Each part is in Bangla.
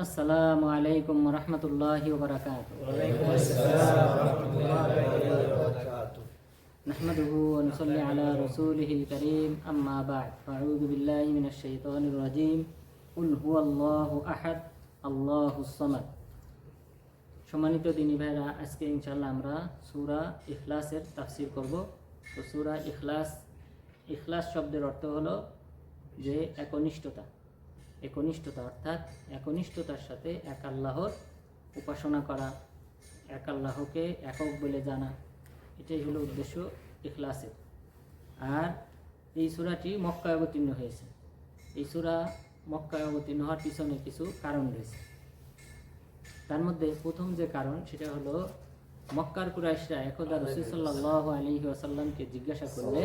আসসালামু আলাইকুম রহমতুল্লাহ বারাকাত وعليكم السلام ورحمة الله وبركاته نحمده ونصلي على رسوله الكريم أما بعد فأعوذ بالله من الشيطان الرجيم قل هو الله أحد الله الصمد সম্মানিত দিনী ভাইরা আজকে ইনশাল্লাহ আমরা সূরা ইখলাসের তাফসির করব তো সূরা ইখলাস ইখলাস শব্দের অর্থ হলো যে একনিষ্ঠতা একনিষ্ঠতা, অর্থাৎ একনিষ্ঠতার সাথে এক আল্লাহর উপাসনা করা, এক আল্লাহকে একক বলে জানা। এটাই হলো উদ্দেশ্য ইখলাসের। আর এই সূরাটি মক্কায় অবতীর্ণ হয়েছে। এই সূরা মক্কায় অবতীর্ণ হওয়ার পিছনে কিছু কারণ রয়েছে। তার মধ্যে প্রথম যে কারণ, সেটা হলো মক্কার কুরাইশরা একদা রসুল সাল্লাহ আলী আসাল্লামকে জিজ্ঞাসা করলে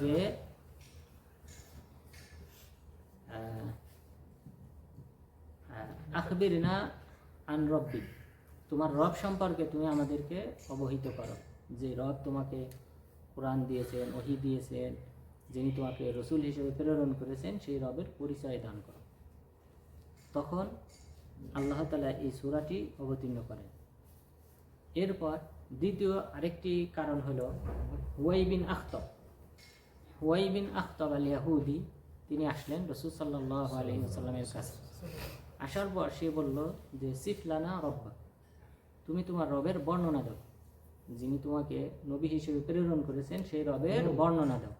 যে আখবিরিনা আন রব্বি, তোমার রব সম্পর্কে তুমি আমাদেরকে অবহিত করো। যে রব তোমাকে কোরআন দিয়েছেন, ওহি দিয়েছেন, যিনি তোমাকে রসুল হিসেবে প্রেরণ করেছেন, সেই রবের পরিচয় দান করো। তখন আল্লাহ তালা এই সূরাটি অবতীর্ণ করেন। এরপর দ্বিতীয় আরেকটি কারণ হলো হুয়াই বিন আখতব। হুয়াই বিন আখতব আল ইয়াহুদি তিনি আসলেন রসুল সাল্লাহ আলহিমের কাছে। আসার পর সে বলল যে সিফলানা রব্বা তুমি তোমার রবের বর্ণনা দাও। যিনি তোমাকে নবী হিসেবে প্রেরণ করেছেন সেই রবের বর্ণনা দাও।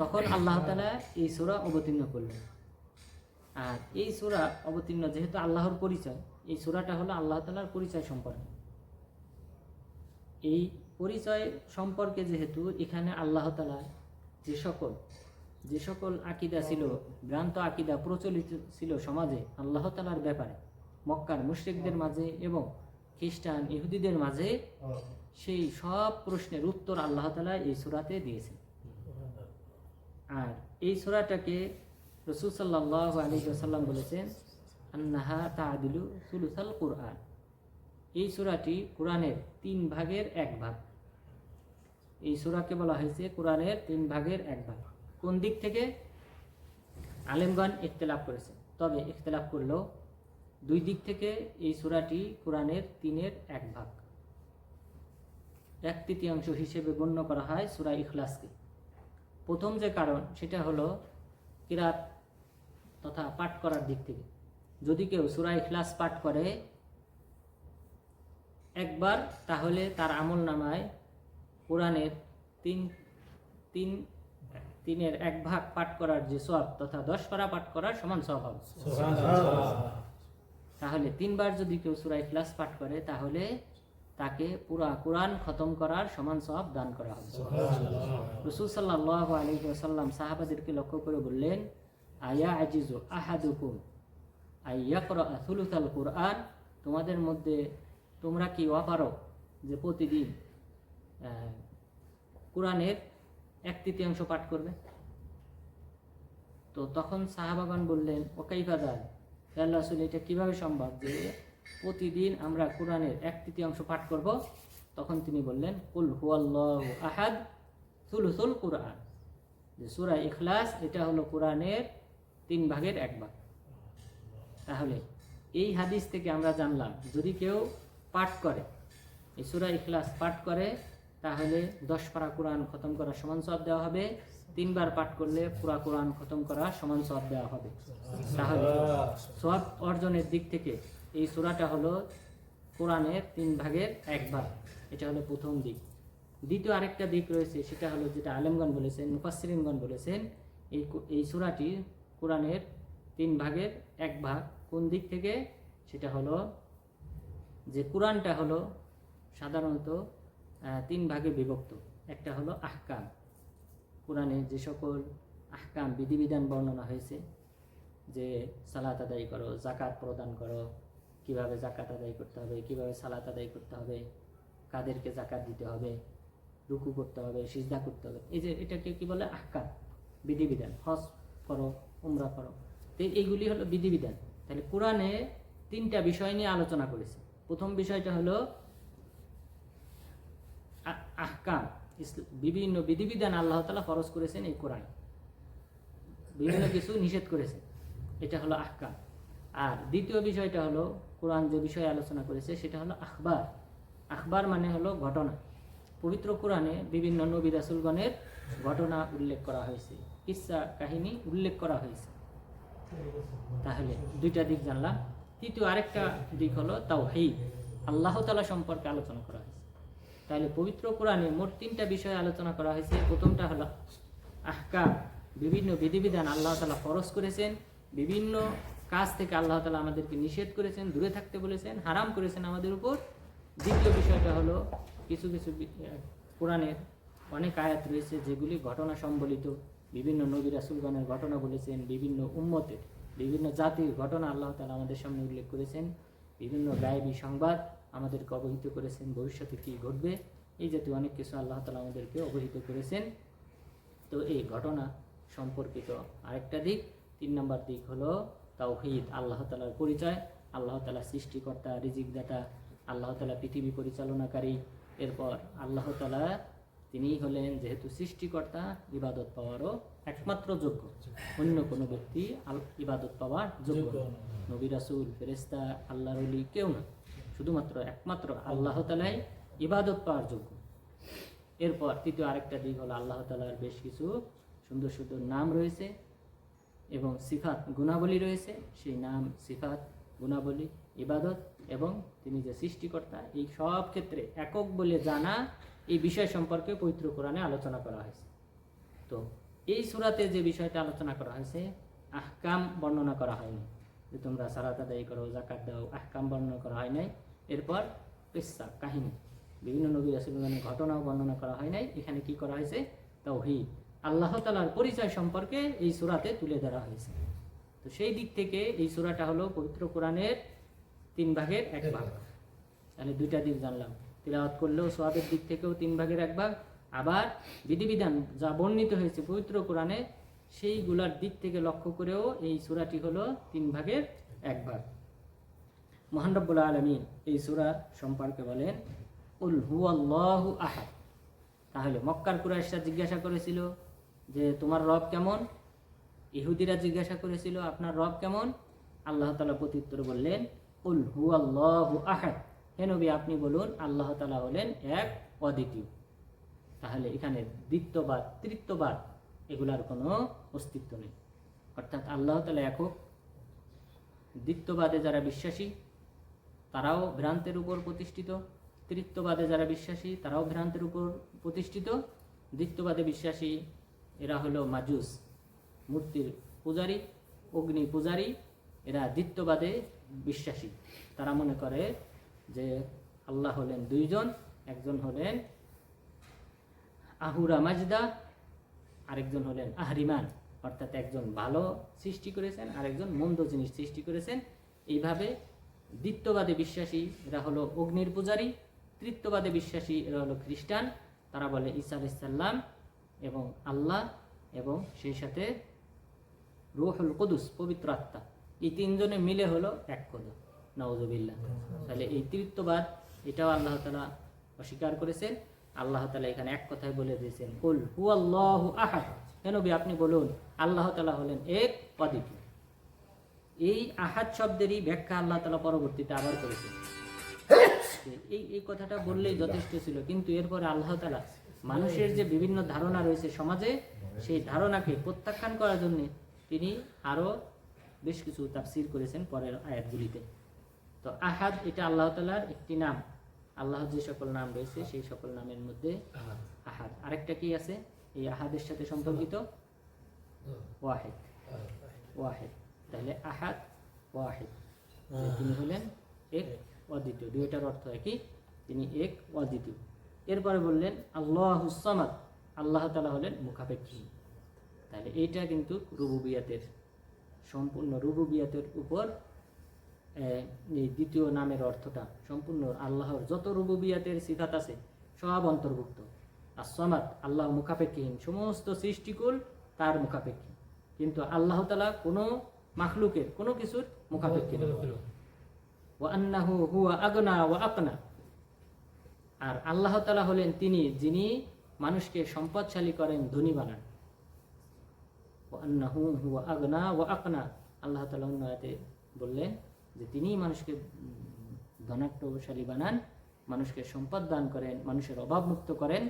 তখন আল্লাহ তালা এই সূরা অবতীর্ণ করলেন। আর এই সূরা অবতীর্ণ যেহেতু আল্লাহর পরিচয় এই সূরাটা হলো আল্লাহ তালার পরিচয় সম্পর্কে। এই পরিচয় সম্পর্কে যেহেতু এখানে আল্লাহ তালা যে সকল যে সকল আকিদা ছিল, ভ্রান্ত আকিদা প্রচলিত ছিল সমাজে, আল্লাহ তালার ব্যাপারে, মক্কার মুশ্রিকদের মাঝে এবং খ্রিস্টান ইহুদিদের মাঝে, সেই সব প্রশ্নের উত্তর আল্লাহ তালা এই সুরাতে দিয়েছেন। আর এই সুরাটাকে রসুল সাল্লাহ আলী সাল্লাম বলেছেন, আন্নাহা তাদিলু সুলুসাল কুরআন। এই সুরাটি কোরআনের তিন ভাগের এক ভাগ। এই সুরাকে বলা হয়েছে কোরআনের তিন ভাগের এক ভাগ। কোন দিক থেকে? আলেমগণ ইখতলাফ করেছে। তবে ইখতলাফ করলেও দুই দিক থেকে এই সুরাটি কোরআনের তিনের এক ভাগ। এক তৃতীয়াংশ হিসেবে গণ্য করা হয় সুরা ইখলাসকে। প্রথম যে কারণ, সেটা হলো কিরাত তথা পাঠ করার দিক থেকে। যদি কেউ সুরা ইখলাস পাঠ করে একবার, তাহলে তার আমল নামায় কোরআনের তিন তিন তিনের এক ভাগ পাঠ করার যে সব তথা দশ পারা পাঠ করার সমান সব হবে তাহলে তিনবার যদি কেউ সুরাই ক্লাস পাঠ করে তাহলে তাকে পুরা কোরআন খতম করার সমান সব দান করা হবে। রসুল সাল্লাহ আলী সাহাবাদেরকে লক্ষ্য করে বললেন আয়া আজিজু আহাদুকুম আইয়া কর আথুলুতাল কোরআন? তোমাদের মধ্যে তোমরা কি অপারক যে প্রতিদিন কোরআনের এক তৃতীয়াংশ পাঠ করবে। তো তখন সাহাবাগান বললেন ওকাইফাদার আল্লাহ রসুল, এটা কীভাবে সম্ভব যে প্রতিদিন আমরা কোরআনের এক তৃতীয়াংশ পাঠ করব? তখন তিনি বললেন, কুল হুয়াল্লাহ আহাদ সুলুসুল কোরআন। যে সুরা ইখলাস, এটা হলো কোরআনের তিন ভাগের এক ভাগ। তাহলে এই হাদিস থেকে আমরা জানলাম, যদি কেউ পাঠ করে, এই সুরা ইখলাস পাঠ করে তাহলে দশ পারা কোরআন খতম করা সমান সব দেওয়া হবে। তিনবার পাঠ করলে পুরা কোরআন খতম করা সমান সব দেওয়া হবে। তাহলে সব অর্জনের দিক থেকে এই সূরাটা হলো কোরআনের তিন ভাগের এক ভাগ। এটা হলো প্রথম দিক। দ্বিতীয় আরেকটা দিক রয়েছে, সেটা হলো যেটা আলেমগণ বলেছেন, মুফাসসিরিনগণ বলেছেন, এই এই সূরাটি কোরআনের তিন ভাগের এক ভাগ। কোন দিক থেকে? সেটা হলো যে কোরআনটা হলো সাধারণত তিন ভাগে বিভক্ত। একটা হলো আহকাম। কোরআনে যে সকল আহকাম বিধিবিধান বর্ণনা হয়েছে, যে সালাত আদায় করো জাকাত প্রদান করো, কীভাবে জাকাত আদায় করতে হবে, কীভাবে সালাত আদায় করতে হবে, কাদেরকে জাকাত দিতে হবে, রুকু করতে হবে, সিজদা করতে হবে। এই যে এটাকে কি বলে? আহকাম, বিধিবিধান, হজ করো, উমরা করো। তো এইগুলি হলো বিধিবিধান। তাহলে কোরআনে তিনটা বিষয় নিয়ে আলোচনা করেছে। প্রথম বিষয়টা হলো আহকাম বিভিন্ন বিধিবিধান আল্লাহ তালা ফরজ করেছেন এই কোরআন। বিভিন্ন কিছু নিষেধ করেছেন। এটা হলো আহকাম। আর দ্বিতীয় বিষয়টা হলো, কোরআন যে বিষয়ে আলোচনা করেছে, সেটা হলো আখবার। আখবার মানে হলো ঘটনা। পবিত্র কোরআনে বিভিন্ন নবী রাসুলগণের ঘটনা উল্লেখ করা হয়েছে। কিসা, কাহিনী উল্লেখ করা হয়েছে। তাহলে দুইটা দিক জানলাম। তৃতীয় আরেকটা দিক হলো তাও হেই আল্লাহ তালা সম্পর্কে আলোচনা করা হয়েছে। তাহলে পবিত্র কোরআনে মোট তিনটা বিষয়ে আলোচনা করা হয়েছে। প্রথমটা হলো আহকাম, বিভিন্ন বিধিবিধান আল্লাহ তালা ফরজ করেছেন, বিভিন্ন কাজ থেকে আল্লাহ তালা আমাদেরকে নিষেধ করেছেন, দূরে থাকতে বলেছেন, হারাম করেছেন আমাদের উপর। দ্বিতীয় বিষয়টা হলো কিছু কিছু কোরআনের অনেক আয়াত রয়েছে যেগুলি ঘটনা সম্বলিত। বিভিন্ন নবী রাসুলগণের ঘটনা বলেছেন, বিভিন্ন উম্মতের, বিভিন্ন জাতির ঘটনা আল্লাহ তালা আমাদের সামনে উল্লেখ করেছেন। বিভিন্ন গায়েবী সংবাদ আমাদেরকে অবহিত করেছেন ভবিষ্যতে কী ঘটবে এই জাতীয় অনেক কিছু আল্লাহ তালা আমাদেরকে অবহিত করেছেন। তো এই ঘটনা সম্পর্কিত আরেকটা দিক। তিন নম্বর দিক হলো তাওহিদ আল্লাহ তালার পরিচয়। আল্লাহ তালা সৃষ্টিকর্তা রিজিক দাতা আল্লাহ তালা পৃথিবী পরিচালনাকারী। এরপর আল্লাহ তালা তিনিই হলেন যেহেতু সৃষ্টিকর্তা ইবাদত পাওয়ারও একমাত্র যোগ্য। অন্য কোনো ব্যক্তি আল- ইবাদত পাওয়ার যোগ্য নবী রাসুল ফেরেস্তা আল্লাহরলি কেউ না। শুধুমাত্র একমাত্র আল্লাহ তালাই ইবাদত পাওয়ার যোগ্য। এরপর তৃতীয় আরেকটা দিক হলো আল্লাহ তালার বেশ কিছু সুন্দর সুন্দর নাম রয়েছে এবং সিফাত গুণাবলী রয়েছে। সেই নাম, সিফাত, গুণাবলী, ইবাদত এবং তিনি যে সৃষ্টিকর্তা, এই সব ক্ষেত্রে একক বলে জানা এই বিষয় সম্পর্কে পবিত্র কোরআনে আলোচনা করা হয়েছে। তো এই সুরাতে যে বিষয়টা আলোচনা করা হয়েছে, আহকাম বর্ণনা করা হয়নি। যে তোমরা সারাত আদায় করো জাকাত দাও, আহকাম বর্ণনা করা হয় নাই। এরপর পেশা কাহিনী। বিভিন্ন নবী রাসুলগণের ঘটনাও বর্ণনা করা হয় নাই। এখানে কি করা হয়েছে? তাওহীদ আল্লাহ তালার পরিচয় সম্পর্কে এই সুরাতে তুলে ধরা হয়েছে। তো সেই দিক থেকে এই সুরাটা হলো পবিত্র কোরআনের তিন ভাগের এক ভাগ। তাহলে দুইটা দিক জানলাম। তিলাওয়াত করলেও সোয়াবের দিক থেকেও তিন ভাগের এক ভাগ। আবার বিধিবিধান যা বর্ণিত হয়েছে পবিত্র কোরআনে সেইগুলার দিক থেকে লক্ষ্য করেও এই সূরাটি হলো তিন ভাগের এক ভাগ। মহান রব্বুল আলমী এই সূরা সম্পর্কে বলেন, উল হুয়াল্লাহু আহাদ। তাহলে মক্কার কুরাইশরা জিজ্ঞাসা করেছিল যে, তোমার রব কেমন? ইহুদিরা জিজ্ঞাসা করেছিল, আপনার রব কেমন? আল্লাহ তালা প্রত্যুত্তর বললেন, উল হু আল্লাহ আহাদ। হে নবী, আপনি বলুন, আল্লাহ তালা হলেন এক অদ্বিতীয়। তাহলে এখানে দ্বিত্ববাদ, তৃত্ববাদ, এগুলার কোনো অস্তিত্ব নেই। অর্থাৎ আল্লাহ তালা একক। দ্বিতীয়বাদে যারা বিশ্বাসী তারাও ভ্রান্তের উপর প্রতিষ্ঠিত। তৃত্ববাদে যারা বিশ্বাসী, তারাও ভ্রান্তের উপর প্রতিষ্ঠিত। দ্বিত্ববাদে বিশ্বাসী, এরা হলো মাজুস, মূর্তির পূজারী, অগ্নি পূজারী, এরা দ্বিত্ববাদে বিশ্বাসী। তারা মনে করে যে আল্লাহ হলেন দুইজন, একজন হলেন আহুরা মাজদা, আরেকজন হলেন আহরিমান। অর্থাৎ একজন ভালো সৃষ্টি করেছেন, আরেকজন মন্দ জিনিস সৃষ্টি করেছেন। এইভাবে দ্বিত্ববাদে বিশ্বাসী, এরা হলো অগ্নির পূজারী। তৃতীয়বাদে বিশ্বাসী, এরা হলো খ্রিস্টান। তারা বলে ঈসা আলাইসাল্লাম এবং আল্লাহ এবং সেই সাথে রুহুল কুদুস, পবিত্র আত্মা। এই তিনজনে মিলে হলো এক কদম নওজবিল্লা তাহলে এই তৃত্ববাদ, এটাও আল্লাহ তালা অস্বীকার করেছেন। আল্লাহ তালা এখানে এক কথায় বলে দিয়েছেন, কুল হু আল্লাহ আহাদ কেন আপনি বলুন, আল্লাহ তালা হলেন এক অদ্বিতীয় এই আহাদ শব্দেরই ব্যাখ্যা আল্লাহ তালা পরবর্তীতে আবার করেছেন। এই এই কথাটা বললেই যথেষ্ট ছিল কিন্তু এরপরে আল্লাহ তালা মানুষের যে বিভিন্ন ধারণা রয়েছে সমাজে সেই ধারণাকে প্রত্যাখ্যান করার জন্য তিনি আরও বেশ কিছু তাফসির করেছেন পরের আয়াতগুলিতে। তো আহাদ এটা আল্লাহ তালার একটি নাম। আল্লাহ যে সকল নাম রয়েছে সেই সকল নামের মধ্যে আহাদ। আরেকটা কি আছে? এই আহাদের সাথে সম্পর্কিত? ওয়াহেদ। ওয়াহেদ। তাহলে আহাদ ওয়াহেদ। তিনি হলেন এক অদ্বিতীয়। দুইটার অর্থ একই তিনি এক অদ্বিতীয়। এরপরে বললেন আল্লাহ সামাদ আল্লাহ তালা হলেন মুখাপেক্ষী। তাহলে এইটা কিন্তু রুবুবিয়াতের সম্পূর্ণ রুবুবিয়াতের উপর এই দ্বিতীয় নামের অর্থটা সম্পূর্ণ আল্লাহর যত রুবুবিয়াতের সিফাত আছে সব অন্তর্ভুক্ত। আর সমাদ আল্লাহ মুখাপেক্ষীহীন। সমস্ত সৃষ্টিকুল তার মুখাপেক্ষী। কিন্তু আল্লাহ তালা কোনো মাখলুকের কোনো কিছুর মুখাপেক্ষী ওয়া আন্নাহু হুয়া আগনা ওয়া আকনা। আর আল্লাহ তালা হলেন তিনি যিনি মানুষকে সম্পদশালী করেন ধনী বানান। ওয়া আন্নাহু হুয়া আগনা ওয়া আকনা। আল্লাহ তালা বললেন যে তিনি মানুষকে ধনাট্যশালী বানান মানুষকে সম্পদ দান করেন মানুষের অভাব মুক্ত করেন।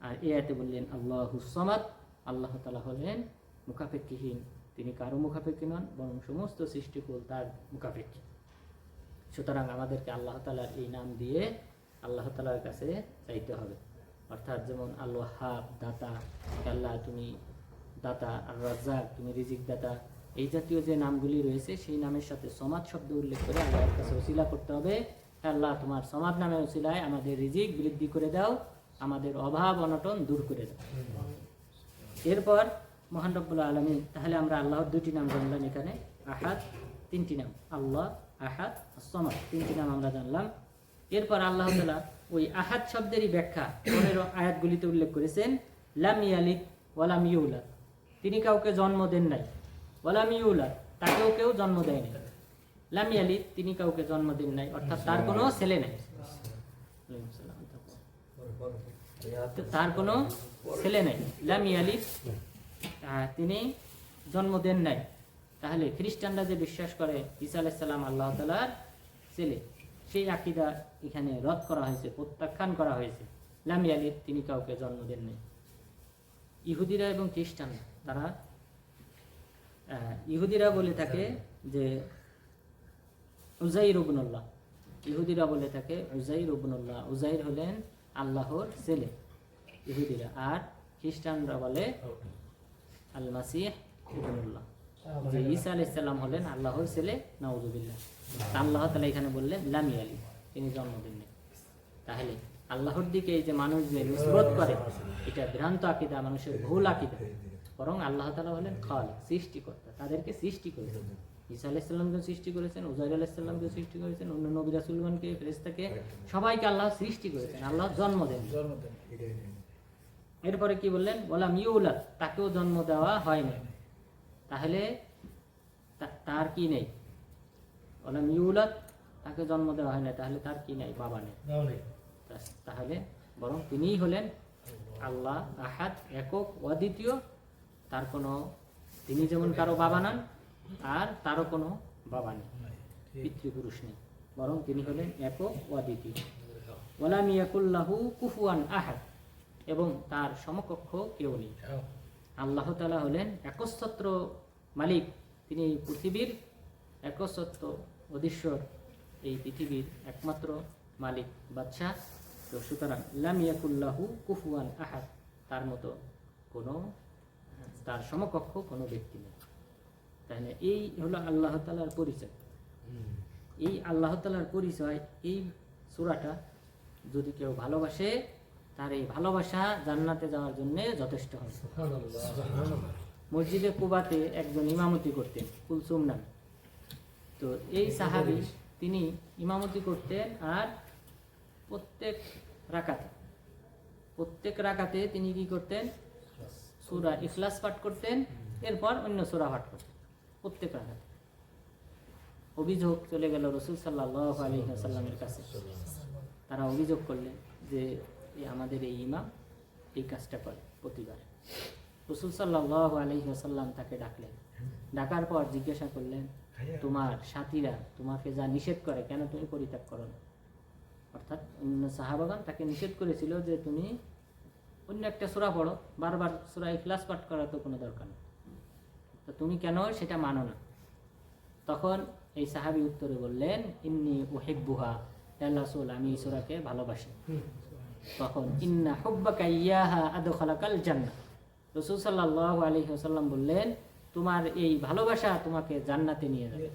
আর এ আয়তে বললেন আল্লাহ হুসমাদ আল্লাহ তালা হলেন মুখাপেক্ষীহীন। তিনি কারও মুখাপেক্ষী নন বরং সমস্ত সৃষ্টিকুল তার মুখাপেক্ষী। সুতরাং আমাদেরকে আল্লাহ তালার এই নাম দিয়ে আল্লাহ তালার কাছে চাইতে হবে। অর্থাৎ যেমন আল্লাহ হাব দাতা আল্লাহ তুমি দাতা আর রাজ্জাক তুমি রিজিক দাতা এই জাতীয় যে নামগুলি রয়েছে সেই নামের সাথে সমাজ শব্দ উল্লেখ করে আল্লাহর কাছে ওসিলা করতে হবে। আল্লাহ তোমার সমাজ নামে ওসিলায় আমাদের রিজিক বৃদ্ধি করে দাও আমাদের অভাব অনটন দূর করে দাও। এরপর মহান রব্বুল্লাহ আলমী তাহলে আমরা আল্লাহর দুটি নাম জানলাম এখানে, আহাদ, তিনটি নাম। আল্লাহ, আহাদ সমাদ, তিনটি নাম আমরা জানলাম। এরপর আল্লাহ তালা ওই আহাদ শব্দেরই ব্যাখ্যা পনেরো আয়াতগুলিতে উল্লেখ করেছেন, লাম ইয়ালিদ ওয়ালাম ইউলাদ। তিনি কাউকে জন্ম দেন নাই ওয়ালাম ইউলাদ, তাকেও কেউ জন্ম দেয় নাই। লাম ইয়ালিদ, তিনি কাউকে জন্ম দেন নাই, অর্থাৎ তার কোনো ছেলে নাই। তার কোনো ছেলে নাই। লাম ইয়ালিদ তিনি জন্ম দেন নাই। তাহলে খ্রিস্টানরা যে বিশ্বাস করে, ঈসা আলাইসাল্লাম আল্লাহ তালার ছেলে, সেই আকিদা এখানে রদ করা হয়েছে, প্রত্যাখ্যান করা হয়েছে। লাম ইয়ালিদ, তিনি কাউকে জন্ম দেন নাই। ইহুদিরা এবং খ্রিস্টানরা, তারা ইহুদিরা বলে থাকে যে উজাই রুবনুল্লাহ ইহুদিরা বলে থাকে উজাইর রুবনুল্লাহ উজাইর হলেন আল্লাহর ছেলে, ইহুদিরা। আর খ্রিস্টানরা বলে আল মাসিহ ইবনুল্লাহ যে ঈসা আলাইসাল্লাম হলেন আল্লাহর ছেলে নাউজুবিল্লাহ আল্লাহ তালা এখানে বললেন লামি আলী তিনি জন্ম দেননি তাহলে আল্লাহর দিকে এই যে মানুষ যে নিষ্পত করে এটা ভ্রান্ত আকিদা মানুষের ভুল আকিদা। বরং আল্লাহ তালা হলেন খালিক সৃষ্টিকর্তা। তাদেরকে সৃষ্টি করেছেন। ঈসা আলাইসাল্লামকে সৃষ্টি করেছেন উজাইর আলাইসাল্লামকে সৃষ্টি করেছেন অন্য নবী রাসুলগণকে ফেরেস্তাকে সবাইকে আল্লাহ সৃষ্টি করেছেন। আল্লাহ জন্ম দেন এরপরে কি বললেন? বললাম ইউলাদ তাকেও জন্ম দেওয়া হয় হয়নি তাহলে তার কি নেই? বললাম ইউলাদ তাকে জন্ম দেওয়া হয় না তাহলে তার কি নেই? বাবা নেই। তাহলে বরং তিনিই হলেন আল্লাহ আহাদ একক অদ্বিতীয়। তার কোনো তিনি যেমন কারও বাবা নন আর তারও কোনো বাবা নেই পিতৃপুরুষ নেই। বরং তিনি হলেন একক অদ্বিতীয়। ওলাম ইয়াকুল্লাহু কুফুয়ান আহাদ। এবং তার সমকক্ষ কেউ নেই। আল্লাহ তালা হলেন একচ্ছত্র মালিক। তিনি এই পৃথিবীর একচ্ছত্র অধীশ্বর এই পৃথিবীর একমাত্র মালিক বাদশাহ। তো সুতরাং লামিয়াকুল্লাহু কুফুয়ান আহাদ। তার মতো কোনো তার সমকক্ষ কোনো ব্যক্তি নেই। তাহলে এই হলো আল্লাহ তালার পরিচয়। এই আল্লাহ তালার পরিচয় এই সূরাটা যদি কেউ ভালোবাসে তার এই ভালোবাসা জান্নাতে যাওয়ার জন্য যথেষ্ট হবে। মসজিদে কুবাতে একজন ইমামতি করতেন কুলসুম নামে। তো এই সাহাবি তিনি ইমামতি করতেন আর প্রত্যেক রাকাতে প্রত্যেক রাকাতে তিনি কি করতেন? সুরা ইখলাস পাঠ করতেন এরপর অন্য সুরা পাঠ করতেন প্রত্যেক রাকাতে। অভিযোগ চলে গেল রসুল সাল্লাহ আলী সাল্লামের কাছে। তারা অভিযোগ করলেন যে এই আমাদের এই ইমাম এই কাজটা করে প্রতিবার। রসুল সাল্লাহ আলহিহাসাল্লাম তাকে ডাকলেন। ডাকার পর জিজ্ঞাসা করলেন, তোমার সাথীরা তোমাকে যা নিষেধ করে কেন তুমি পরিত্যাগ করো না? অর্থাৎ অন্য সাহাবাগান তাকে নিষেধ করেছিল যে তুমি অন্য একটা সুরা পড়ো, বারবার সুরা ইখলাস পাঠ করার তো কোনো দরকার নেই। তো তুমি কেন সেটা মানো না? তখন এই সাহাবি উত্তরে বললেন, ইন্নি ওহেব্বুহা রাসূল, আমি এই সূরাকে ভালোবাসি। তখন, ইন্না জান্নাহ। রাসূল আলাইহি ওয়াসাল্লাম বললেন, তোমার এই ভালোবাসা তোমাকে জান্নাতে নিয়ে যাবে।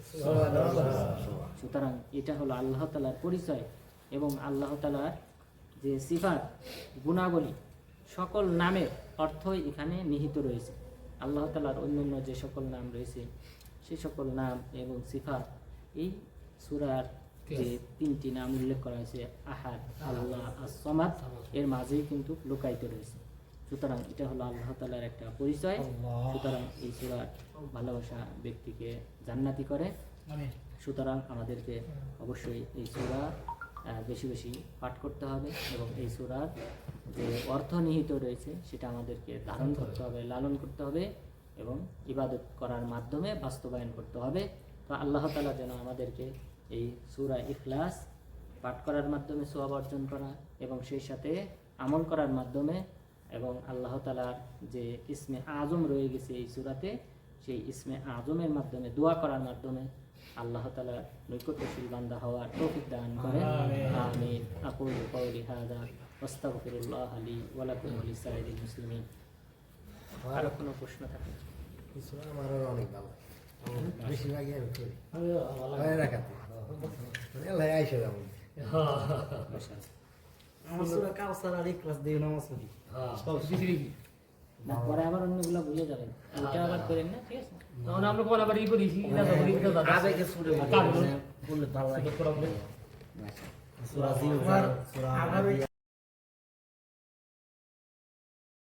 সুতরাং এটা হলো আল্লাহ তালার পরিচয় এবং আল্লাহ তালার যে সিফাত, গুণাবলী, সকল নামের অর্থই এখানে নিহিত রয়েছে। আল্লাহ তালার অন্যান্য যে সকল নাম রয়েছে, সে সকল নাম এবং সিফাত এই সুরার যে তিনটি নাম উল্লেখ করা হয়েছে আহাদ আল্লাহ আসমাদ এর মাঝেই কিন্তু লুকায়িত রয়েছে। সুতরাং এটা হলো আল্লাহ তালার একটা পরিচয়। সুতরাং এই সুরার ভালোবাসা ব্যক্তিকে জান্নাতি করে। সুতরাং আমাদেরকে অবশ্যই এই সুরা বেশি বেশি পাঠ করতে হবে এবং এই সুরার যে অর্থ নিহিত রয়েছে সেটা আমাদেরকে ধারণ করতে হবে লালন করতে হবে এবং ইবাদত করার মাধ্যমে বাস্তবায়ন করতে হবে। তো আল্লাহ তালা যেন আমাদেরকে এই সুরা ইখলাস পাঠ করার মাধ্যমে সোয়াব অর্জন করা এবং সেই সাথে আমল করার মাধ্যমে এবং আল্লাহ তালার যে ইসমে আজম রয়ে গেছে এই সুরাতে সেই ইসমে আজমের মাধ্যমে দোয়া করার মাধ্যমে আল্লাহ তালার নৈকট্যশীল বান্দা হওয়ার তৌফিক দান করেন। আমিন। আকুল কওলি হাদা ওয়াস্তাগফিরুল্লাহ লি ওয়া লাকুম ওয়া লিসাইরিল মুসলিমিন। আর কোনো প্রশ্ন থাকে? আমার অনেক ভালো। বেশিরভাগই আমি করি। আল্লাহ আইসা যাব আমার সুরা কাউসার আর ইখলাস দিয়ে নামাজ পড়ি হ্যাঁ, সব কিছু না পরে আবার অন্যগুলো বুঝে যাবেন এটা আবার করেন না ঠিক আছে? তখন আমরা পরে আবার ই করেছি, না তো করি, তো দাদা। আবেগে সুরে কার বললে ভালো লাগে। প্রবলেম সুরা জিল সুরা